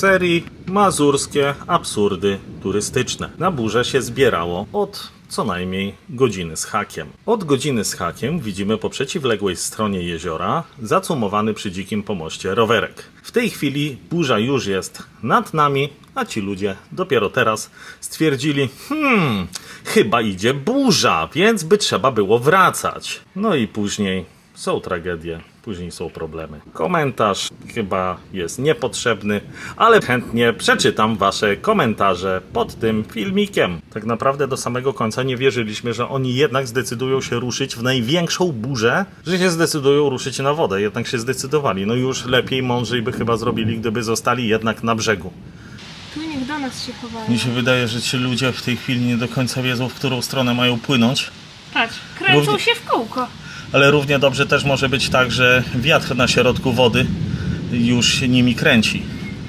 serii Mazurskie Absurdy Turystyczne. Na burzę się zbierało od co najmniej godziny z hakiem. Od godziny z hakiem widzimy po przeciwległej stronie jeziora zacumowany przy dzikim pomoście rowerek. W tej chwili burza już jest nad nami, a ci ludzie dopiero teraz stwierdzili, hmm, chyba idzie burza, więc by trzeba było wracać. No i później są tragedie, później są problemy. Komentarz chyba jest niepotrzebny, ale chętnie przeczytam Wasze komentarze pod tym filmikiem. Tak naprawdę do samego końca nie wierzyliśmy, że oni jednak zdecydują się ruszyć w największą burzę, że się zdecydują ruszyć na wodę. Jednak się zdecydowali. No już lepiej, mądrzej by chyba zrobili, gdyby zostali jednak na brzegu. Tu niech do nas się chowają. Mi się wydaje, że ci ludzie w tej chwili nie do końca wiedzą, w którą stronę mają płynąć. Patrz, kręcą Równie- się w kółko. Ale równie dobrze też może być tak, że wiatr na środku wody już nimi kręci.